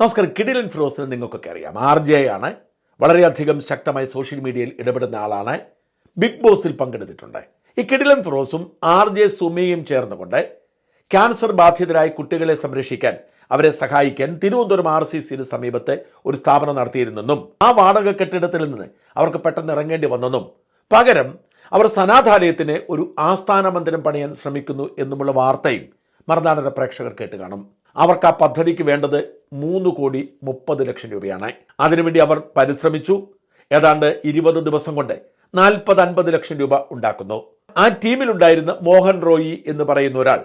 നമസ്കാരം. കിഡിലൻ ഫിറോസിന് നിങ്ങൾക്കൊക്കെ അറിയാം. ആർ ജെ ആണ്. വളരെയധികം ശക്തമായ സോഷ്യൽ മീഡിയയിൽ ഇടപെടുന്ന ആളാണ്. ബിഗ് ബോസിൽ പങ്കെടുത്തിട്ടുണ്ട്. ഈ കിഡിലൻ ഫിറോസും ആർ ജെ സുമിയും ചേർന്നുകൊണ്ട് ക്യാൻസർ ബാധിതരായ കുട്ടികളെ സംരക്ഷിക്കാൻ അവരെ സഹായിക്കാൻ തിരുവനന്തപുരം ആർ സി സിന് സമീപത്തെ ഒരു സ്ഥാപനം നടത്തിയിരുന്നെന്നും ആ വാടക കെട്ടിടത്തിൽ നിന്ന് അവർക്ക് പെട്ടെന്ന് ഇറങ്ങേണ്ടി വന്നെന്നും പകരം അവർ സനാഥാലയത്തിന് ഒരു ആസ്ഥാന മന്ദിരം പണിയാൻ ശ്രമിക്കുന്നു എന്നുമുള്ള വാർത്തയും മറുനാടന്റെ പ്രേക്ഷകർ കേട്ട് കാണും. അവർക്ക് ആ പദ്ധതിക്ക് വേണ്ടത് മൂന്ന് കോടി മുപ്പത് ലക്ഷം രൂപയാണ്. അതിനുവേണ്ടി അവർ പരിശ്രമിച്ചു. ഏതാണ്ട് ഇരുപത് ദിവസം കൊണ്ട് നാൽപ്പത് അൻപത് ലക്ഷം രൂപ ഉണ്ടാക്കുന്നു. ആ ടീമിലുണ്ടായിരുന്ന മോഹൻ റോയി എന്ന് പറയുന്ന ഒരാൾ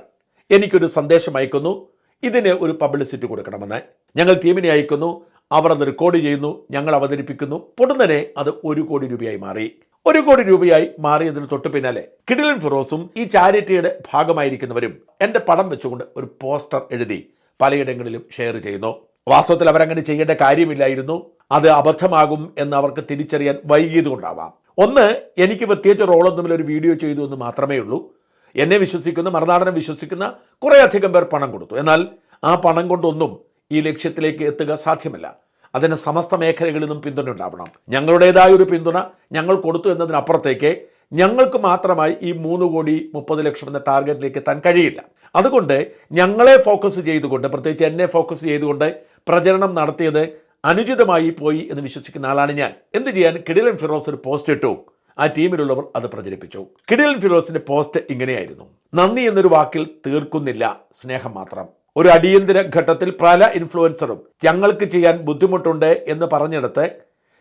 എനിക്കൊരു സന്ദേശം അയക്കുന്നു. ഇതിന് ഒരു പബ്ലിസിറ്റി കൊടുക്കണമെന്ന്. ഞങ്ങൾ ടീമിനെ അയക്കുന്നു. അവർ അത് റെക്കോർഡ് ചെയ്യുന്നു. ഞങ്ങൾ അവതരിപ്പിക്കുന്നു. പൊടുന്നനെ അത് ഒരു കോടി രൂപയായി മാറി. ഒരു കോടി രൂപയായി മാറിയതിന് തൊട്ട് പിന്നാലെ കിഡിലിൻ ഫിറോസും ഈ ചാരിറ്റിയുടെ ഭാഗമായിരിക്കുന്നവരും എന്റെ പടം വെച്ചുകൊണ്ട് ഒരു പോസ്റ്റർ എഴുതി പലയിടങ്ങളിലും ഷെയർ ചെയ്യുന്നു. വാസ്തവത്തിൽ അവരങ്ങനെ ചെയ്യേണ്ട കാര്യമില്ലായിരുന്നു. അത് അബദ്ധമാകും എന്ന് അവർക്ക് തിരിച്ചറിയാൻ വൈകിയതുകൊണ്ടാവാം. ഒന്ന് എനിക്ക് പ്രത്യേകിച്ച് റോളൊന്നും ഒരു വീഡിയോ ചെയ്തു എന്ന് മാത്രമേ ഉള്ളൂ. എന്നെ വിശ്വസിക്കുന്ന മറുനാടനെ വിശ്വസിക്കുന്ന കുറേയധികം പേർ പണം കൊടുത്തു. എന്നാൽ ആ പണം കൊണ്ടൊന്നും ഈ ലക്ഷ്യത്തിലേക്ക് എത്തുക സാധ്യമല്ല. അതിന് സമസ്ത മേഖലകളിൽ നിന്നും പിന്തുണ ഉണ്ടാവണം. ഞങ്ങളുടേതായ ഒരു പിന്തുണ ഞങ്ങൾ കൊടുത്തു എന്നതിനപ്പുറത്തേക്ക് ഞങ്ങൾക്ക് മാത്രമായി ഈ മൂന്ന് കോടി മുപ്പത് ലക്ഷം എന്ന ടാർഗറ്റിലേക്ക് എത്താൻ കഴിയില്ല. അതുകൊണ്ട് ഞങ്ങളെ ഫോക്കസ് ചെയ്തുകൊണ്ട് പ്രത്യേകിച്ച് എന്നെ ഫോക്കസ് ചെയ്തുകൊണ്ട് പ്രചരണം നടത്തിയത് അനുചിതമായി പോയി എന്ന് വിശ്വസിക്കുന്ന ആളാണ് ഞാൻ. എന്ത് ചെയ്യാൻ? കിടിലൻ ഫിറോസ് ഒരു പോസ്റ്റ് ഇട്ടു. ആ ടീമിലുള്ളവർ അത് പ്രചരിപ്പിച്ചു. കിടിലൻ ഫിറോസിന്റെ പോസ്റ്റ് ഇങ്ങനെയായിരുന്നു. നന്ദി എന്നൊരു വാക്കിൽ തീർക്കുന്നില്ല സ്നേഹം മാത്രം. ഒരു അടിയന്തര ഘട്ടത്തിൽ പല ഇൻഫ്ലുവൻസറും ഞങ്ങൾക്ക് ചെയ്യാൻ ബുദ്ധിമുട്ടുണ്ട് എന്ന് പറഞ്ഞെടുത്ത്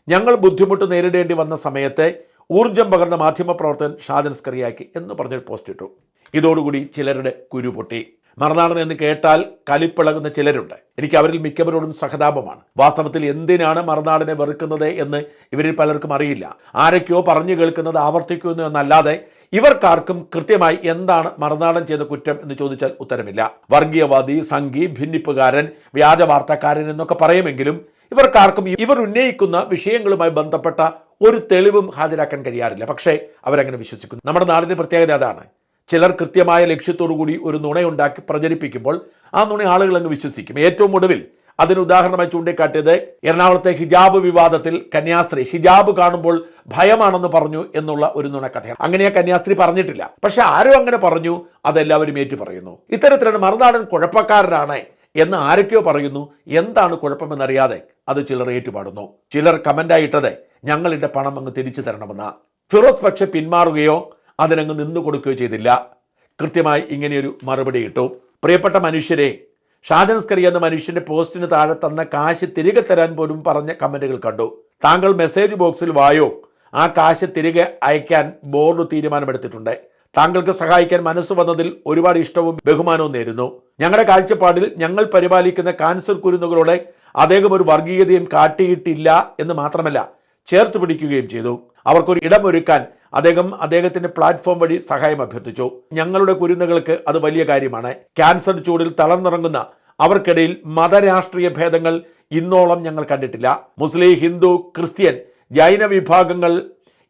ഞങ്ങൾ ബുദ്ധിമുട്ട് നേരിടേണ്ടി വന്ന സമയത്തെ ഊർജം പകർന്ന മാധ്യമപ്രവർത്തകൻ ഷാജൻ സ്കറിയാക്കി എന്ന് പറഞ്ഞൊരു പോസ്റ്റ് ഇട്ടു. ഇതോടുകൂടി ചിലരുടെ കുരു പൊട്ടി. മറുനാടൻ എന്ന് കേട്ടാൽ കലിപ്പിളകുന്ന ചിലരുണ്ട്. എനിക്ക് അവരിൽ മിക്കവരോടും സഹതാപമാണ്. വാസ്തവത്തിൽ എന്തിനാണ് മറുനാടിനെ വെറുക്കുന്നത് എന്ന് ഇവരിൽ പലർക്കും അറിയില്ല. ആരൊക്കെയോ പറഞ്ഞു കേൾക്കുന്നത് ആവർത്തിക്കുന്നു എന്നല്ലാതെ ഇവർക്കാർക്കും കൃത്യമായി എന്താണ് മറുനാടൻ ചെയ്ത കുറ്റം എന്ന് ചോദിച്ചാൽ ഉത്തരമില്ല. വർഗീയവാദി സംഘി ഭിന്നിപ്പുകാരൻ വ്യാജ വാർത്തക്കാരൻ എന്നൊക്കെ പറയുമെങ്കിലും ഇവർക്കാർക്കും ഇവർ ഉന്നയിക്കുന്ന വിഷയങ്ങളുമായി ബന്ധപ്പെട്ട ഒരു തെളിവും ഹാജരാക്കാൻ കഴിയാറില്ല. പക്ഷേ അവരങ്ങനെ വിശ്വസിക്കുന്നു. നമ്മുടെ നാടിന്റെ പ്രത്യേകത അതാണ്. ചിലർ കൃത്യമായ ലക്ഷ്യത്തോടു കൂടി ഒരു നുണയുണ്ടാക്കി പ്രചരിപ്പിക്കുമ്പോൾ ആ നുണ ആളുകൾ അങ്ങ് വിശ്വസിക്കും. ഏറ്റവും ഒടുവിൽ അതിന് ഉദാഹരണമായി ചൂണ്ടിക്കാട്ടിയത് എറണാകുളത്തെ ഹിജാബ് വിവാദത്തിൽ കന്യാസ്ത്രീ. ഹിജാബ് കാണുമ്പോൾ ഭയമാണെന്ന് പറഞ്ഞു എന്നുള്ള ഒരു നുണക്കഥയാണ്. അങ്ങനെ ആ കന്യാസ്ത്രീ പറഞ്ഞിട്ടില്ല. പക്ഷെ ആരോ അങ്ങനെ പറഞ്ഞു അതെല്ലാവരും ഏറ്റു പറയുന്നു ഇത്തരത്തിലാണ് മറുനാടൻ കുഴപ്പക്കാരനാണ് എന്ന് ആരൊക്കെയോ പറയുന്നു. എന്താണ് കുഴപ്പമെന്നറിയാതെ അത് ചിലർ ഏറ്റുപാടുന്നു. ചിലർ കമന്റായിട്ടത് ഞങ്ങളുടെ പണം അങ്ങ് തിരിച്ചു തരണമെന്ന. ഫിറോസ് പക്ഷെ പിന്മാറുകയോ അതിനങ്ങ് നിന്നു കൊടുക്കുകയോ ചെയ്തില്ല. കൃത്യമായി ഇങ്ങനെയൊരു മറുപടി ഇട്ടു പ്രിയപ്പെട്ട മനുഷ്യരെ ഷാജൻസ്കറി എന്ന മനുഷ്യന്റെ പോസ്റ്റിന് താഴെ തന്ന കാശ് തിരികെ തരാൻ പോലും പറഞ്ഞ കമന്റുകൾ കണ്ടു. താങ്കൾ മെസ്സേജ് ബോക്സിൽ വായോ? ആ കാശ് തിരികെ അയക്കാൻ ബോർഡ് തീരുമാനമെടുത്തിട്ടുണ്ട്. താങ്കൾക്ക് സഹായിക്കാൻ മനസ്സ് വന്നതിൽ ഒരുപാട് ഇഷ്ടവും ബഹുമാനവും നേരുന്നു. ഞങ്ങളുടെ കാഴ്ചപ്പാടിൽ ഞങ്ങൾ പരിപാലിക്കുന്ന കാൻസർ കുരുന്നുകളോടെ അദ്ദേഹം ഒരു വർഗീയതയും കാട്ടിയിട്ടില്ല എന്ന് മാത്രമല്ല ചേർത്ത് പിടിക്കുകയും ചെയ്തു. അവർക്കൊരു ഇടമൊരുക്കാൻ അദ്ദേഹം അദ്ദേഹത്തിന്റെ പ്ലാറ്റ്ഫോം വഴി സഹായം അഭ്യർത്ഥിച്ചു. ഞങ്ങളുടെ കുരുന്നുകൾക്ക് അത് വലിയ കാര്യമാണ്. ക്യാൻസർ ചൂടിൽ തളർന്നിറങ്ങുന്ന അവർക്കിടയിൽ മതരാഷ്ട്രീയ ഭേദങ്ങൾ ഇന്നോളം ഞങ്ങൾ കണ്ടിട്ടില്ല. മുസ്ലിം ഹിന്ദു ക്രിസ്ത്യൻ ജൈന വിഭാഗങ്ങൾ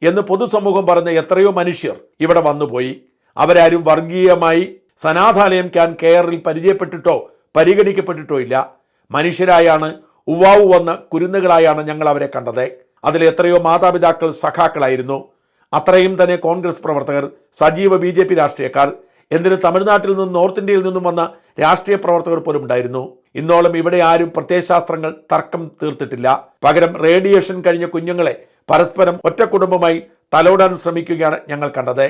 എന്ന് പൊതുസമൂഹം പറഞ്ഞ എത്രയോ മനുഷ്യർ ഇവിടെ വന്നുപോയി. അവരാരും വർഗീയമായി സനാഥാലയം ക്യാൻ കെയറിൽ പരിചയപ്പെട്ടിട്ടോ പരിഗണിക്കപ്പെട്ടിട്ടോ ഇല്ല. മനുഷ്യരായാണ് ഉവാവു വന്ന കുരുന്നുകളായാണ് ഞങ്ങൾ അവരെ കണ്ടത്. അതിൽ എത്രയോ മാതാപിതാക്കൾ സഖാക്കളായിരുന്നു. അത്രയും തന്നെ കോൺഗ്രസ് പ്രവർത്തകർ സജീവ ബി ജെ പി രാഷ്ട്രീയക്കാർ എന്തിന് തമിഴ്നാട്ടിൽ നിന്നും നോർത്ത് ഇന്ത്യയിൽ നിന്നും വന്ന രാഷ്ട്രീയ പ്രവർത്തകർ പോലും ഉണ്ടായിരുന്നു. ഇന്നോളം ഇവിടെ ആരും പ്രത്യയശാസ്ത്രങ്ങൾ തർക്കം തീർത്തിട്ടില്ല. പകരം റേഡിയേഷൻ കഴിഞ്ഞ കുഞ്ഞുങ്ങളെ പരസ്പരം ഒറ്റ കുടുംബമായി തലോടാൻ ശ്രമിക്കുകയാണ് ഞങ്ങൾ കണ്ടത്.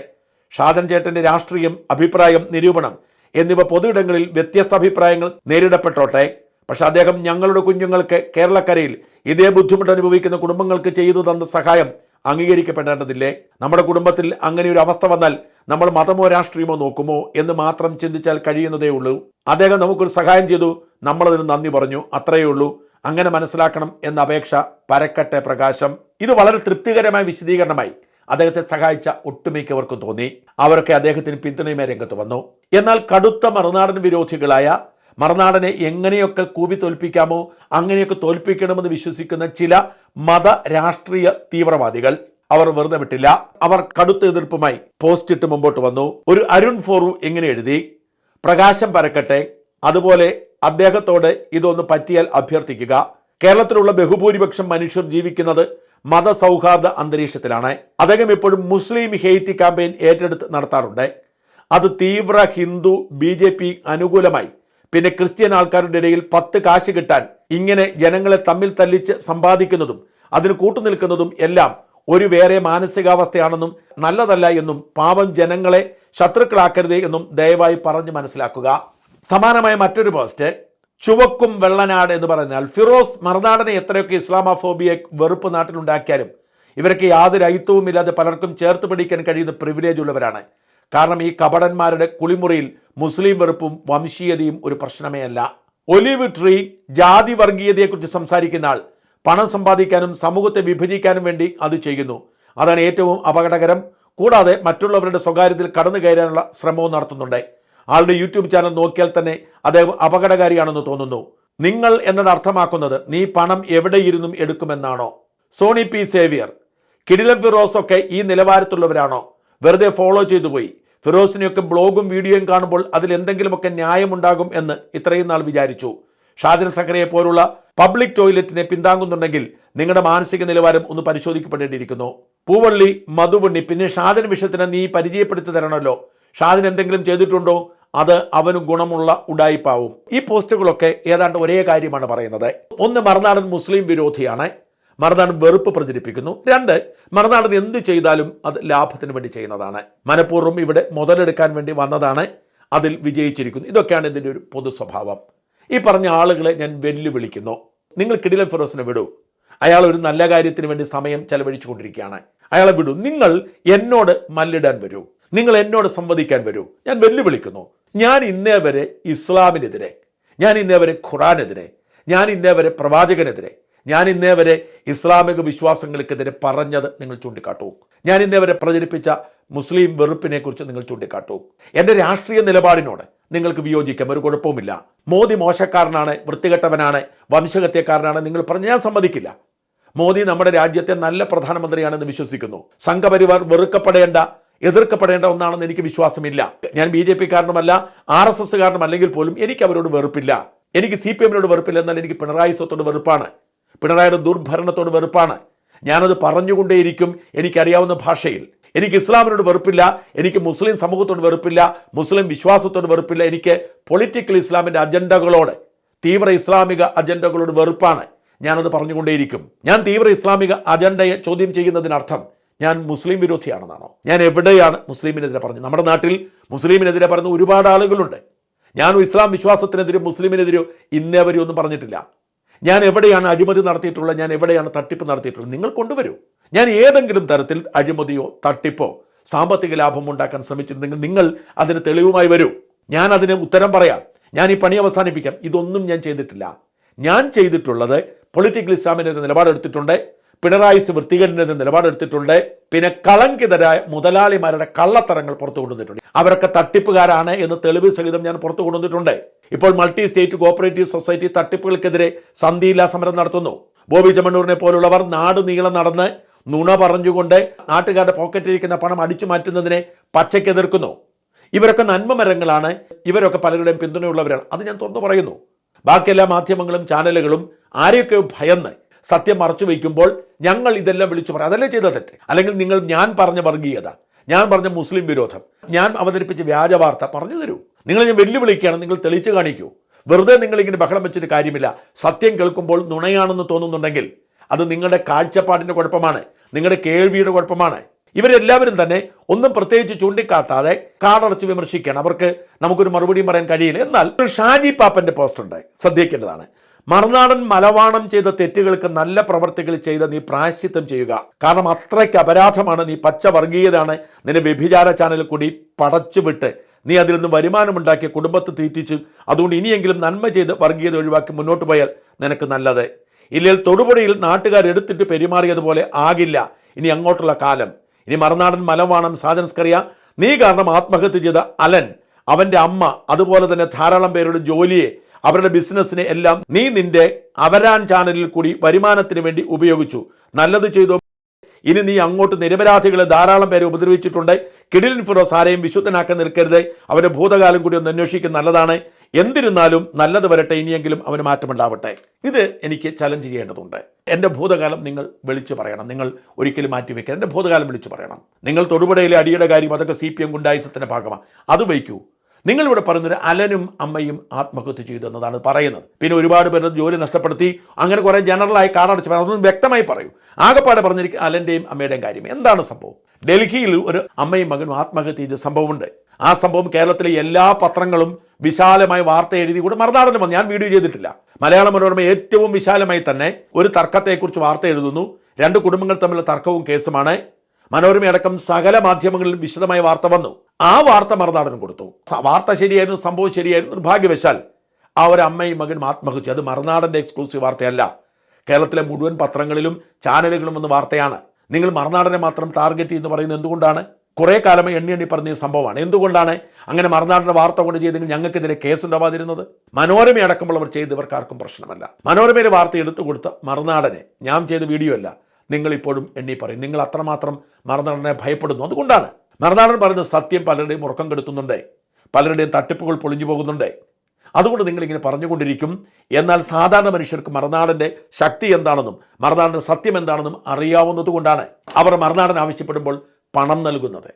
ഷാജൻ ചേട്ടന്റെ രാഷ്ട്രീയം അഭിപ്രായം നിരൂപണം എന്നിവ പൊതുയിടങ്ങളിൽ വ്യത്യസ്ത അഭിപ്രായങ്ങൾ നേരിടപ്പെട്ടോട്ടെ. പക്ഷെ അദ്ദേഹം ഞങ്ങളുടെ കുഞ്ഞുങ്ങൾക്ക് കേരളക്കരയിൽ ഇതേ ബുദ്ധിമുട്ട് അനുഭവിക്കുന്ന കുടുംബങ്ങൾക്ക് ചെയ്തു തന്ന സഹായം അംഗീകരിക്കപ്പെടേണ്ടതില്ലേ? നമ്മുടെ കുടുംബത്തിൽ അങ്ങനെ ഒരു അവസ്ഥ വന്നാൽ നമ്മൾ മതമോ രാഷ്ട്രീയമോ നോക്കുമോ എന്ന് മാത്രം ചിന്തിച്ചാൽ കഴിയുന്നതേ ഉള്ളൂ. അദ്ദേഹം നമുക്കൊരു സഹായം ചെയ്തു. നമ്മളതിന് നന്ദി പറഞ്ഞു. അത്രയേ ഉള്ളൂ. അങ്ങനെ മനസ്സിലാക്കണം എന്ന അപേക്ഷ പരക്കട്ടെ പ്രകാശം. ഇത് വളരെ തൃപ്തികരമായ വിശദീകരണമായി അദ്ദേഹത്തെ സഹായിച്ച ഒട്ടുമിക്കവർക്കും തോന്നി. അവരൊക്കെ അദ്ദേഹത്തിന് പിന്തുണയുമായി രംഗത്ത് വന്നു. എന്നാൽ കടുത്ത മറുനാടൻ വിരോധികളായ മറുനാടനെ എങ്ങനെയൊക്കെ കൂവി തോൽപ്പിക്കാമോ അങ്ങനെയൊക്കെ തോൽപ്പിക്കണമെന്ന് വിശ്വസിക്കുന്ന ചില മത രാഷ്ട്രീയ തീവ്രവാദികൾ അവർ വെറുതെ വിട്ടില്ല. അവർ കടുത്ത എതിർപ്പുമായി പോസ്റ്റ് ഇട്ട് മുമ്പോട്ട് വന്നു. ഒരു അരുൺ ഫോറു എങ്ങനെ എഴുതി പ്രകാശം പരക്കട്ടെ. അതുപോലെ അദ്ദേഹത്തോട് ഇതൊന്ന് പറ്റിയാൽ അഭ്യർത്ഥിക്കുക. കേരളത്തിലുള്ള ബഹുഭൂരിപക്ഷം മനുഷ്യർ ജീവിക്കുന്നത് മതസൗഹാർദ്ദ അന്തരീക്ഷത്തിലാണ്. അദ്ദേഹം എപ്പോഴും മുസ്ലിം ഹെയ്റ്റ് ക്യാമ്പയിൻ ഏറ്റെടുത്ത് നടത്താറുണ്ട്. അത് തീവ്ര ഹിന്ദു ബി അനുകൂലമായി പിന്നെ ക്രിസ്ത്യൻ ആൾക്കാരുടെ ഇടയിൽ പത്ത് കാശ് കിട്ടാൻ ഇങ്ങനെ ജനങ്ങളെ തമ്മിൽ തല്ലിച്ച് സമ്പാദിക്കുന്നതും അതിന് കൂട്ടുനിൽക്കുന്നതും എല്ലാം ഒരു വേറെ മാനസികാവസ്ഥയാണെന്നും നല്ലതല്ല എന്നും പാവം ജനങ്ങളെ ശത്രുക്കളാക്കരുത് എന്നും ദയവായി പറഞ്ഞ് മനസ്സിലാക്കുക. സമാനമായ മറ്റൊരു പോസ്റ്റ് ചുവക്കും വെള്ളനാട് എന്ന് പറഞ്ഞാൽ ഫിറോസ് മറുനാടനെ എത്രയൊക്കെ ഇസ്ലാമോഫോബിയ വെറുപ്പ് നാട്ടിലുണ്ടാക്കിയാലും ഇവരൊക്കെ യാതൊരു അയിത്തവുമില്ലാതെ പലർക്കും ചേർത്ത് പിടിക്കാൻ കഴിയുന്ന പ്രിവിലേജ് ഉള്ളവരാണ്. കാരണം ഈ കപടന്മാരുടെ കുളിമുറിയിൽ മുസ്ലിം വെറുപ്പും വംശീയതയും ഒരു പ്രശ്നമേ അല്ല. ഒലിവ് ട്രീ ജാതി വർഗീയതയെക്കുറിച്ച് സംസാരിക്കുന്ന ആൾ പണം സമ്പാദിക്കാനും സമൂഹത്തെ വിഭജിക്കാനും വേണ്ടി അത് ചെയ്യുന്നു. അതാണ് ഏറ്റവും അപകടകരം. കൂടാതെ മറ്റുള്ളവരുടെ സ്വകാര്യത്തിൽ കടന്നു കയറാനുള്ള ശ്രമവും നടത്തുന്നുണ്ട്. ആളുടെ യൂട്യൂബ് ചാനൽ നോക്കിയാൽ തന്നെ അദ്ദേഹം അപകടകാരിയാണെന്ന് തോന്നുന്നു. നിങ്ങൾ എന്നത് അർത്ഥമാക്കുന്നത് നീ പണം എവിടെയിരുന്നും എടുക്കുമെന്നാണോ? സോണി പി സേവിയർ. കിഡിലം ഫിറോസ് ഒക്കെ ഈ നിലവാരത്തുള്ളവരാണോ വെറുതെ ഫോളോ ചെയ്തു പോയി. ഫിറോസിനെയൊക്കെ ബ്ലോഗും വീഡിയോയും കാണുമ്പോൾ അതിൽ എന്തെങ്കിലുമൊക്കെ ന്യായമുണ്ടാകും എന്ന് ഇത്രയും നാൾ വിചാരിച്ചു. ഷാജൻ സഖറിയെ പോലുള്ള പബ്ലിക് ടോയ്ലറ്റിനെ പിന്താങ്ങുന്നുണ്ടെങ്കിൽ നിങ്ങളുടെ മാനസിക നിലവാരം ഒന്ന് പരിശോധിക്കപ്പെടേണ്ടിയിരിക്കുന്നു. പൂവള്ളി മധുവണ്ണി പിന്നെ ഷാജൻ വിഷയത്തിന് നീ പരിചയപ്പെടുത്തി തരണമല്ലോ ഷാജൻ എന്തെങ്കിലും ചെയ്തിട്ടുണ്ടോ? അത് അവന് ഗുണമുള്ള ഉടായിപ്പാവും. ഈ പോസ്റ്റുകളൊക്കെ ഏതാണ്ട് ഒരേ കാര്യമാണ് പറയുന്നത്. ഒന്ന് മറുനാടൻ മുസ്ലിം വിരോധിയാണ്. മറുനാടൻ വെറുപ്പ് പ്രചരിപ്പിക്കുന്നു. രണ്ട് മറുനാടൻ എന്ത് ചെയ്താലും അത് ലാഭത്തിന് വേണ്ടി ചെയ്യുന്നതാണ്. മനഃപൂർവം ഇവിടെ മുതലെടുക്കാൻ വേണ്ടി വന്നതാണ്. അതിൽ വിജയിച്ചിരിക്കുന്നു. ഇതൊക്കെയാണ് ഇതിന്റെ ഒരു പൊതു സ്വഭാവം. ഈ പറഞ്ഞ ആളുകളെ ഞാൻ വെല്ലുവിളിക്കുന്നു. നിങ്ങൾ കിടിലൻ ഫിറോസിനെ വിടൂ. അയാൾ ഒരു നല്ല കാര്യത്തിന് വേണ്ടി സമയം ചെലവഴിച്ചു കൊണ്ടിരിക്കുകയാണ് അയാളെ വിടൂ. നിങ്ങൾ എന്നോട് മല്ലിടാൻ വരൂ. നിങ്ങൾ എന്നോട് സംവദിക്കാൻ വരൂ. ഞാൻ വെല്ലുവിളിക്കുന്നു. ഞാൻ ഇന്നേ വരെ ഇസ്ലാമിനെതിരെ ഞാൻ ഇന്നേ വരെ ഖുറാനെതിരെ ഞാൻ ഇന്നേ വരെ പ്രവാചകനെതിരെ ഞാൻ ഇന്നേ വരെ ഇസ്ലാമിക വിശ്വാസങ്ങൾക്കെതിരെ പറഞ്ഞത് നിങ്ങൾ ചൂണ്ടിക്കാട്ടൂ. ഞാൻ ഇന്നേ വരെ പ്രചരിപ്പിച്ച മുസ്ലിം വെറുപ്പിനെ കുറിച്ച് നിങ്ങൾ ചൂണ്ടിക്കാട്ടൂ. എന്റെ രാഷ്ട്രീയ നിലപാടിനോട് നിങ്ങൾക്ക് വിയോജിക്കാം ഒരു കുഴപ്പവുമില്ല. മോദി മോശക്കാരനാണ് വൃത്തികെട്ടവനാണ് വംശഹത്യക്കാരനാണ് നിങ്ങൾ പറഞ്ഞ് ഞാൻ സമ്മതിക്കില്ല. മോദി നമ്മുടെ രാജ്യത്തെ നല്ല പ്രധാനമന്ത്രിയാണെന്ന് വിശ്വസിക്കുന്നു. സംഘപരിവാർ വെറുക്കപ്പെടേണ്ട എതിർക്കപ്പെടേണ്ട ഒന്നാണെന്ന് എനിക്ക് വിശ്വാസമില്ല. ഞാൻ ബി ജെ പി കാരണമല്ല ആർ എസ് എസ് കാരണമല്ലെങ്കിൽ പോലും എനിക്ക് അവരോട് വെറുപ്പില്ല. എനിക്ക് സി പി എമ്മിനോട് വെറുപ്പില്ല എന്നാൽ എനിക്ക് പിണറായി സ്വത്തോട് വെറുപ്പാണ്. പിണറായിയുടെ ദുർഭരണത്തോട് വെറുപ്പാണ്. ഞാനത് പറഞ്ഞുകൊണ്ടേയിരിക്കും എനിക്കറിയാവുന്ന ഭാഷയിൽ. എനിക്ക് ഇസ്ലാമിനോട് വെറുപ്പില്ല എനിക്ക് മുസ്ലിം സമൂഹത്തോട് വെറുപ്പില്ല മുസ്ലിം വിശ്വാസത്തോട് വെറുപ്പില്ല എനിക്ക് പൊളിറ്റിക്കൽ ഇസ്ലാമിന്റെ അജണ്ടകളോട് തീവ്ര ഇസ്ലാമിക അജണ്ടകളോട് വെറുപ്പാണ്. ഞാനത് പറഞ്ഞുകൊണ്ടേയിരിക്കും. ഞാൻ തീവ്ര ഇസ്ലാമിക അജണ്ടയെ ചോദ്യം ചെയ്യുന്നതിനർത്ഥം ഞാൻ മുസ്ലിം വിരോധിയാണെന്നാണോ? ഞാൻ എവിടെയാണ് മുസ്ലിമിനെതിരെ പറഞ്ഞത്? നമ്മുടെ നാട്ടിൽ മുസ്ലിമിനെതിരെ പറയുന്ന ഒരുപാട് ആളുകളുണ്ട്. ഞാൻ ഇസ്ലാം വിശ്വാസത്തിനെതിരെ മുസ്ലിമിനെതിരെയോ ഇന്നേ വരെ ഒന്നും പറഞ്ഞിട്ടില്ല. ഞാൻ എവിടെയാണ് അഴിമതി നടത്തിയിട്ടുള്ളത്? ഞാൻ എവിടെയാണ് തട്ടിപ്പ് നടത്തിയിട്ടുള്ളത്? നിങ്ങൾ കൊണ്ടുവരൂ. ഞാൻ ഏതെങ്കിലും തരത്തിൽ അഴിമതിയോ തട്ടിപ്പോ സാമ്പത്തിക ലാഭം ഉണ്ടാക്കാൻ ശ്രമിച്ചിട്ടുണ്ടെങ്കിൽ നിങ്ങൾ അതിന് തെളിവുമായി വരൂ. ഞാൻ അതിന് ഉത്തരം പറയാം. ഞാൻ ഈ പണി അവസാനിപ്പിക്കാം. ഇതൊന്നും ഞാൻ ചെയ്തിട്ടില്ല. ഞാൻ ചെയ്തിട്ടുള്ളത് പൊളിറ്റിക്കൽ ഇസ്ലാമിനെതിരെ നിലപാടെടുത്തിട്ടുണ്ട്. പിണറായി വൃത്തികേടിനെതിരെ നിലപാടെടുത്തിട്ടുണ്ട്. പിന്നെ കളങ്കിതരായ മുതലാളിമാരുടെ കള്ളത്തരങ്ങൾ പുറത്തു കൊണ്ടുവന്നിട്ടുണ്ട്. അവരൊക്കെ തട്ടിപ്പുകാരാണ് എന്ന് തെളിവ് സഹിതം ഞാൻ പുറത്തു കൊണ്ടുവന്നിട്ടുണ്ട്. ഇപ്പോൾ മൾട്ടി സ്റ്റേറ്റ് കോപ്പറേറ്റീവ് സൊസൈറ്റി തട്ടിപ്പുകൾക്കെതിരെ സന്ധിയില്ലാ സമരം നടത്തുന്നു. ബോബി ചെമ്മണ്ണൂരിനെ പോലുള്ളവർ നാട് നീളം നടന്ന് നുണ പറഞ്ഞുകൊണ്ട് നാട്ടുകാരുടെ പോക്കറ്റിലിരിക്കുന്ന പണം അടിച്ചു മാറ്റുന്നതിനെ പച്ചയ്ക്ക് എതിർക്കുന്നു ഇവരൊക്കെ നന്മമരങ്ങളാണ്. ഇവരൊക്കെ പലരുടെയും പിന്തുണയുള്ളവരാണ്. അത് ഞാൻ തുറന്നു പറയുന്നു. ബാക്കിയെല്ലാ മാധ്യമങ്ങളും ചാനലുകളും ആരെയൊക്കെ ഭയന്ന് സത്യം മറച്ചു വയ്ക്കുമ്പോൾ ഞങ്ങൾ ഇതെല്ലാം വിളിച്ചു പറയും. അതല്ലേ ചെയ്ത തെറ്റ്? അല്ലെങ്കിൽ നിങ്ങൾ ഞാൻ പറഞ്ഞ വർഗീയത ഞാൻ പറഞ്ഞ മുസ്ലിം വിരോധം ഞാൻ അവതരിപ്പിച്ച വ്യാജ വാർത്ത പറഞ്ഞു തരൂ. നിങ്ങൾ ഞാൻ വെല്ലുവിളിക്കുകയാണ് നിങ്ങൾ തെളിച്ചു കാണിക്കൂ. വെറുതെ നിങ്ങൾ ഇങ്ങനെ ബഹളം വെച്ചിട്ട് കാര്യമില്ല. സത്യം കേൾക്കുമ്പോൾ നുണയാണെന്ന് തോന്നുന്നുണ്ടെങ്കിൽ അത് നിങ്ങളുടെ കാഴ്ചപ്പാടിന്റെ കുഴപ്പമാണ് നിങ്ങളുടെ കേൾവിയുടെ കുഴപ്പമാണ്. ഇവരെല്ലാവരും തന്നെ ഒന്നും പ്രത്യേകിച്ച് ചൂണ്ടിക്കാട്ടാതെ കാടടച്ച് വിമർശിക്കുകയാണ്. അവർക്ക് നമുക്കൊരു മറുപടിയും പറയാൻ കഴിയില്ല. എന്നാൽ ഷാജി പാപ്പന്റെ പോസ്റ്റ് ഉണ്ട്. ശ്രദ്ധിക്കേണ്ടതാണ്. മറുനാടൻ മലവാണം ചെയ്ത തെറ്റുകൾക്ക് നല്ല പ്രവർത്തികൾ ചെയ്ത് നീ പ്രായശ്ചിത്തം ചെയ്യുക. കാരണം അത്രയ്ക്ക് അപരാധമാണ് നീ പച്ച വർഗീയതാണ് നിന്നെ വ്യഭിചാര ചാനലിൽ കൂടി പടച്ചുവിട്ട് നീ അതിൽ നിന്ന് വരുമാനമുണ്ടാക്കി കുടുംബത്തെ തീറ്റിച്ചു അതുകൊണ്ട് ഇനിയെങ്കിലും നന്മ ചെയ്ത് വർഗീയത ഒഴിവാക്കി മുന്നോട്ട് പോയാൽ നിനക്ക് നല്ലത്. ഇല്ലെങ്കിൽ തൊടുപുഴയിൽ നാട്ടുകാർ എടുത്തിട്ട് പെരുമാറിയതുപോലെ ആകില്ല. ഇനി അങ്ങോട്ടുള്ള കാലം. ഇനി മറുനാടൻ മലവാണം സാധനസ്കറിയ നീ കാരണം ആത്മഹത്യ ചെയ്ത അലൻ അവന്റെ അമ്മ അതുപോലെ തന്നെ ധാരാളം പേരുടെ ജോലിയെ അവരുടെ ബിസിനസ്സിനെ എല്ലാം നീ നിന്റെ അവരാൻ ചാനലിൽ കൂടി വരുമാനത്തിന് വേണ്ടി ഉപയോഗിച്ചു. നല്ലത് ചെയ്തു. ഇനി നീ അങ്ങോട്ട് നിരപരാധികളെ ധാരാളം പേരെ ഉപദ്രവിച്ചിട്ടുണ്ട്. കിടിലിൻ ഫിറോസ് ആരെയും വിശുദ്ധനാക്കാൻ നിൽക്കരുത്. അവരുടെ ഭൂതകാലം കൂടി ഒന്ന് അന്വേഷിക്കുന്ന നല്ലതാണ്. എന്തിരുന്നാലും നല്ലത് വരട്ടെ. ഇനിയെങ്കിലും അവന് മാറ്റമുണ്ടാവട്ടെ. ഇത് എനിക്ക് ചലഞ്ച് ചെയ്യേണ്ടതുണ്ട്. എന്റെ ഭൂതകാലം നിങ്ങൾ വിളിച്ചു പറയണം. നിങ്ങൾ ഒരിക്കലും മാറ്റി മാറ്റിവെക്കുക എന്റെ ഭൂതകാലം വിളിച്ചു പറയണം. നിങ്ങൾ തൊടുപുഴയിലെ അടിയുടെ കാര്യം അതൊക്കെ സി പി എം ഗുണ്ടായുസത്തിന്റെ ഭാഗമാണ് അത് വയ്ക്കൂ നിങ്ങളിവിടെ പറയുന്നത് അലനും അമ്മയും ആത്മഹത്യ ചെയ്തു എന്നതാണ് പറയുന്നത്. പിന്നെ ഒരുപാട് പേര് ജോലി നഷ്ടപ്പെടുത്തി അങ്ങനെ കുറേ ജനറലായി കാടടച്ച് അതൊന്നും വ്യക്തമായി പറയൂ. ആകെപ്പാടെ പറഞ്ഞിരിക്കും അലന്റെയും അമ്മയുടെയും കാര്യം. എന്താണ് സംഭവം? ഡൽഹിയിൽ ഒരു അമ്മയും മകനും ആത്മഹത്യ ചെയ്ത സംഭവമുണ്ട്. ആ സംഭവം കേരളത്തിലെ എല്ലാ പത്രങ്ങളും വിശാലമായി വാർത്ത എഴുതി കൂടെ മറുനാടനം വന്നു. ഞാൻ വീഡിയോ ചെയ്തിട്ടില്ല. മലയാള മനോരമ ഏറ്റവും വിശാലമായി തന്നെ ഒരു തർക്കത്തെക്കുറിച്ച് വാർത്ത എഴുതുന്നു. രണ്ട് കുടുംബങ്ങൾ തമ്മിലുള്ള തർക്കവും കേസുമാണ്. മനോരമയടക്കം സകല മാധ്യമങ്ങളിലും വിശദമായ വാർത്ത വന്നു. ആ വാർത്ത മറുനാടനും കൊടുത്തു. വാർത്ത ശരിയായിരുന്നു സംഭവം ശരിയായിരുന്നു നിർഭാഗ്യവശാൽ. ആ ഒരു അമ്മയും മകനും ആത്മഹത്യ. അത് മറുനാടന്റെ എക്സ്ക്ലൂസീവ് വാർത്തയല്ല. കേരളത്തിലെ മുഴുവൻ പത്രങ്ങളിലും ചാനലുകളും വന്ന വാർത്തയാണ്. നിങ്ങൾ മറുനാടനെ മാത്രം ടാർഗറ്റ് എന്ന് പറയുന്നത് എന്തുകൊണ്ടാണ്? കുറേ കാലമായി എണ്ണി എണ്ണി പറഞ്ഞ സംഭവമാണ്. എന്തുകൊണ്ടാണ് അങ്ങനെ മറുനാടിന്റെ വാർത്ത കൊണ്ട് ചെയ്തെങ്കിൽ ഞങ്ങൾക്കെതിരെ കേസുണ്ടാവാതിരുന്നത് മനോരമ അടക്കമുള്ളവർ ചെയ്തവർക്ക് ആർക്കും പ്രശ്നമല്ല. മനോരമയുടെ വാർത്ത എടുത്തു കൊടുത്ത മറുനാടനെ. ഞാൻ ചെയ്ത വീഡിയോ അല്ല. നിങ്ങൾ ഇപ്പോഴും എണ്ണി പറയും. നിങ്ങൾ അത്രമാത്രം മറുനാടനെ ഭയപ്പെടുന്നു. അതുകൊണ്ടാണ് മറുനാടൻ പറയുന്നത് സത്യം പലരുടെയും ഉറക്കം കെടുത്തുന്നുണ്ട്. പലരുടെയും തട്ടിപ്പുകൾ പൊളിഞ്ഞു പോകുന്നുണ്ട്. അതുകൊണ്ട് നിങ്ങളിങ്ങനെ പറഞ്ഞുകൊണ്ടിരിക്കും. എന്നാൽ സാധാരണ മനുഷ്യർക്ക് മറുനാടന്റെ ശക്തി എന്താണെന്നും മറുനാടന്റെ സത്യം എന്താണെന്നും അറിയാവുന്നത് കൊണ്ടാണ് അവർ മറുനാടൻ ആവശ്യപ്പെടുമ്പോൾ പണം നൽകുന്നത്.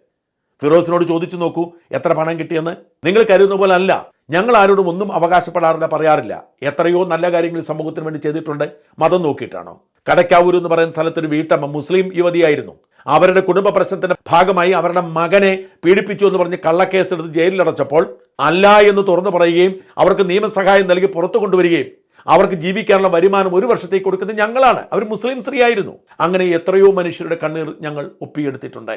ഫിറോസിനോട് ചോദിച്ചു നോക്കൂ എത്ര പണം കിട്ടിയെന്ന്? നിങ്ങൾ കരുതുന്ന പോലെ അല്ല. ഞങ്ങൾ ആരോടും ഒന്നും അവകാശപ്പെടാറില്ല പറയാറില്ല. എത്രയോ നല്ല കാര്യങ്ങൾ സമൂഹത്തിന് വേണ്ടി ചെയ്തിട്ടുണ്ട്. മതം നോക്കിയിട്ടാണോ? കടക്കാവൂർ എന്ന് പറയുന്ന സ്ഥലത്തൊരു വീട്ടമ്മ മുസ്ലിം യുവതിയായിരുന്നു. അവരുടെ കുടുംബ പ്രശ്നത്തിന്റെ ഭാഗമായി അവരുടെ മകനെ പീഡിപ്പിച്ചു എന്ന് പറഞ്ഞ് കള്ളക്കേസെടുത്ത് ജയിലിലടച്ചപ്പോൾ അല്ല എന്ന് തുറന്നു പറയുകയും അവർക്ക് നിയമസഹായം നൽകി പുറത്തു കൊണ്ടുവരികയും അവർക്ക് ജീവിക്കാനുള്ള വരുമാനം ഒരു വർഷത്തേക്ക് കൊടുക്കുന്നത് ഞങ്ങളാണ്. അവർ മുസ്ലിം സ്ത്രീ ആയിരുന്നു അങ്ങനെ എത്രയോ മനുഷ്യരുടെ കണ്ണീർ ഞങ്ങൾ ഒപ്പിയെടുത്തിട്ടുണ്ട്.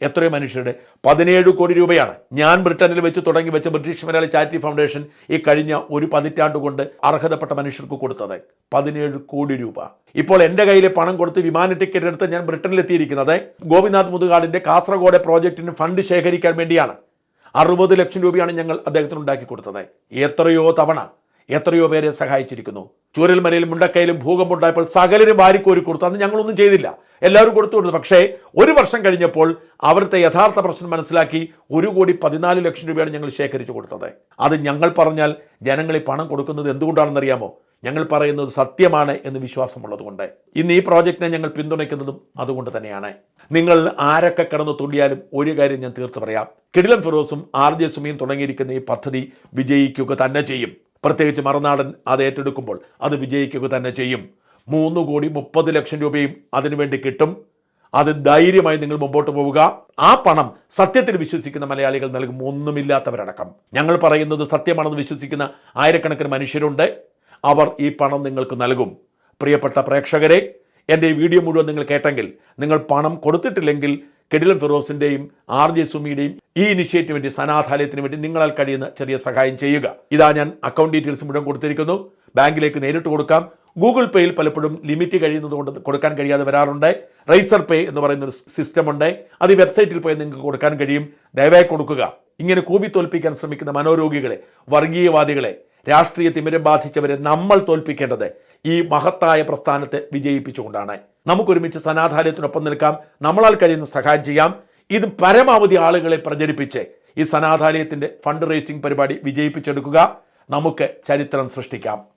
എത്രയോ മനുഷ്യരുടെ. പതിനേഴ് കോടി രൂപയാണ്. ഞാൻ ബ്രിട്ടനിൽ വെച്ച് തുടങ്ങി വെച്ച ബ്രിട്ടീഷ് മലയാളി ചാരിറ്റി ഫൗണ്ടേഷൻ ഈ കഴിഞ്ഞ ഒരു പതിറ്റാണ്ട് കൊണ്ട് അർഹതപ്പെട്ട മനുഷ്യർക്ക് കൊടുത്തത്. പതിനേഴ് കോടി രൂപ. ഇപ്പോൾ എന്റെ കയ്യിലെ പണം കൊടുത്ത് വിമാന ടിക്കറ്റ് എടുത്ത് ഞാൻ ബ്രിട്ടനിൽ എത്തിയിരിക്കുന്നത് ഗോപിനാഥ് മുതുകാടിന്റെ കാസർഗോഡ് പ്രോജക്റ്റിന് ഫണ്ട് ശേഖരിക്കാൻ വേണ്ടിയാണ്. അറുപത് ലക്ഷം രൂപയാണ് ഞങ്ങൾ അദ്ദേഹത്തിന് ഉണ്ടാക്കി കൊടുത്തത്. എത്രയോ തവണ എത്രയോ പേരെ സഹായിച്ചിരിക്കുന്നു. ചൂരൽമലയിലും മുണ്ടക്കയിലും ഭൂകമ്പം ഉണ്ടായപ്പോൾ സകലരും വാരിക്കോരി കൊടുത്തു. അന്ന് ഞങ്ങളൊന്നും ചെയ്തില്ല. എല്ലാവരും കൊടുത്തു കൊടുത്തു പക്ഷേ ഒരു വർഷം കഴിഞ്ഞപ്പോൾ അവരുടെ യഥാർത്ഥ പ്രശ്നം മനസ്സിലാക്കി ഒരു കോടി പതിനാല് ലക്ഷം രൂപയാണ് ഞങ്ങൾ ശേഖരിച്ചു കൊടുത്തത്. അത് ഞങ്ങൾ പറഞ്ഞാൽ ജനങ്ങൾ ഈ പണം കൊടുക്കുന്നത് എന്തുകൊണ്ടാണെന്നറിയാമോ? ഞങ്ങൾ പറയുന്നത് സത്യമാണ് എന്ന് വിശ്വാസമുള്ളതുകൊണ്ട്. ഇന്ന് ഈ പ്രോജക്റ്റിനെ ഞങ്ങൾ പിന്തുണയ്ക്കുന്നതും അതുകൊണ്ട് തന്നെയാണ്. നിങ്ങൾ ആരൊക്കെ കിടന്ന് തുള്ളിയാലും ഒരു കാര്യം ഞാൻ തീർത്തു പറയാം. കിടിലം ഫിറോസും ആർ ജെ സുമിയും തുടങ്ങിയിരിക്കുന്ന ഈ പദ്ധതി വിജയിക്കുക തന്നെ ചെയ്യും. പ്രത്യേകിച്ച് മറുനാടൻ അത് ഏറ്റെടുക്കുമ്പോൾ അത് വിജയിക്കുക തന്നെ ചെയ്യും. മൂന്ന് കോടി മുപ്പത് ലക്ഷം രൂപയും അതിനുവേണ്ടി കിട്ടും. അത് ധൈര്യമായി നിങ്ങൾ മുമ്പോട്ട് പോവുക. ആ പണം സത്യത്തിൽ വിശ്വസിക്കുന്ന മലയാളികൾ നൽകും. ഒന്നുമില്ലാത്തവരടക്കം. ഞങ്ങൾ പറയുന്നത് സത്യമാണെന്ന് വിശ്വസിക്കുന്ന ആയിരക്കണക്കിന് മനുഷ്യരുണ്ട്. അവർ ഈ പണം നിങ്ങൾക്ക് നൽകും. പ്രിയപ്പെട്ട പ്രേക്ഷകരെ എന്റെ ഈ വീഡിയോ മുഴുവൻ നിങ്ങൾ കേട്ടെങ്കിൽ നിങ്ങൾ പണം കൊടുത്തിട്ടില്ലെങ്കിൽ കെടിലൻ ഫിറോസിന്റെയും ആർ ജെ സുമിയുടെയും ഈ ഇനിഷ്യേറ്റീവ് വേണ്ടി സനാഥാലയത്തിന് വേണ്ടി നിങ്ങളാൽ കഴിയുന്ന ചെറിയ സഹായം ചെയ്യുക. ഇതാ ഞാൻ അക്കൗണ്ട് ഡീറ്റെയിൽസ് മുഴുവൻ കൊടുത്തിരിക്കുന്നു. ബാങ്കിലേക്ക് നേരിട്ട് കൊടുക്കാം. ഗൂഗിൾ പേയിൽ പലപ്പോഴും ലിമിറ്റ് കഴിയുന്നത് കൊണ്ട് കൊടുക്കാൻ കഴിയാതെ വരാറുണ്ട്. റൈസർ പേ എന്ന് പറയുന്ന ഒരു സിസ്റ്റം ഉണ്ട്. അത് വെബ്സൈറ്റിൽ പോയി നിങ്ങൾക്ക് കൊടുക്കാൻ കഴിയും. ദയവായി കൊടുക്കുക. ഇങ്ങനെ കൂവി തോൽപ്പിക്കാൻ ശ്രമിക്കുന്ന മനോരോഗികളെ വർഗീയവാദികളെ രാഷ്ട്രീയ തിമിരം ബാധിച്ചവരെ നമ്മൾ തോൽപ്പിക്കേണ്ടത് ഈ മഹത്തായ പ്രസ്ഥാനത്തെ വിജയിപ്പിച്ചുകൊണ്ടാണ്. നമുക്കൊരുമിച്ച് സനാഥാലയത്തിനൊപ്പം നിൽക്കാം. നമ്മളാൽ കഴിയുന്ന സഹായം ചെയ്യാം. ഇത് പരമാവധി ആളുകളെ പ്രചരിപ്പിച്ച് ഈ സനാഥാലയത്തിന്റെ ഫണ്ട് റേസിംഗ് പരിപാടി വിജയിപ്പിച്ചെടുക്കുക. നമുക്ക് ചരിത്രം സൃഷ്ടിക്കാം.